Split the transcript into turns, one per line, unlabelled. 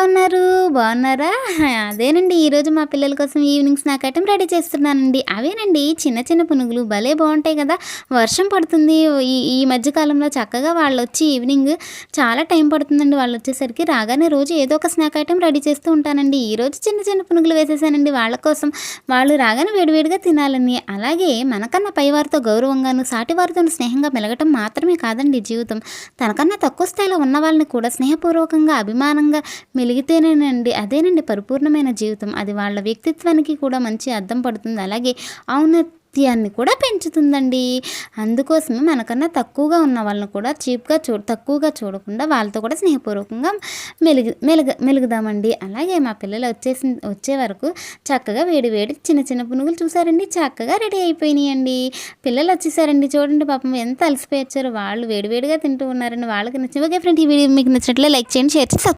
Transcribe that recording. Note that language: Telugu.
ఎలా ఉన్నారు? బాగున్నారా? అదేనండి ఈరోజు మా పిల్లల కోసం ఈవినింగ్ స్నాక్ ఐటమ్ రెడీ చేస్తున్నానండి. అవేనండి చిన్న చిన్న పునుగులు భలే బాగుంటాయి కదా. వర్షం పడుతుంది ఈ ఈ మధ్యకాలంలో చక్కగా వాళ్ళు వచ్చి ఈవినింగ్ చాలా టైం పడుతుందండి. వాళ్ళు వచ్చేసరికి రాగానే రోజు ఏదో ఒక స్నాక్ ఐటెం రెడీ చేస్తూ ఉంటానండి. ఈరోజు చిన్న చిన్న పునుగులు వేసేసానండి. వాళ్ళ కోసం వాళ్ళు రాగానే వేడివేడిగా తినాలని. అలాగే మనకన్నా పైవారితో గౌరవంగాను సాటివారితో స్నేహంగా మెలగటం మాత్రమే కాదండి జీవితం. తనకన్నా తక్కువ స్థాయిలో ఉన్న వాళ్ళని కూడా స్నేహపూర్వకంగా అభిమానంగా మెలిగితేనేనండి అదేనండి పరిపూర్ణమైన జీవితం. అది వాళ్ళ వ్యక్తిత్వానికి కూడా మంచి అర్థం పడుతుంది. అలాగే ఔన్నత్యాన్ని కూడా పెంచుతుందండి. అందుకోసమే మనకన్నా తక్కువగా ఉన్న వాళ్ళని కూడా చీప్గా చూ తక్కువగా చూడకుండా వాళ్ళతో కూడా స్నేహపూర్వకంగా మెలుగు మెలుగ మెలుగుదామండి. అలాగే మా పిల్లలు వచ్చేసి వచ్చే వరకు చక్కగా వేడి వేడి చిన్న చిన్న పునుగులు చూసారండి. చక్కగా రెడీ అయిపోయినాయండి. పిల్లలు వచ్చేసారండి చూడండి పాపం ఎంత అలసిపోయి వచ్చారు. వాళ్ళు వేడివేడిగా తింటూ ఉన్నారండి. వాళ్ళకి నచ్చి ఓకే ఫ్రెండ్ ఈ వీడియో మీకు నచ్చినట్లే లైక్ చేయండి షేర్ చేసి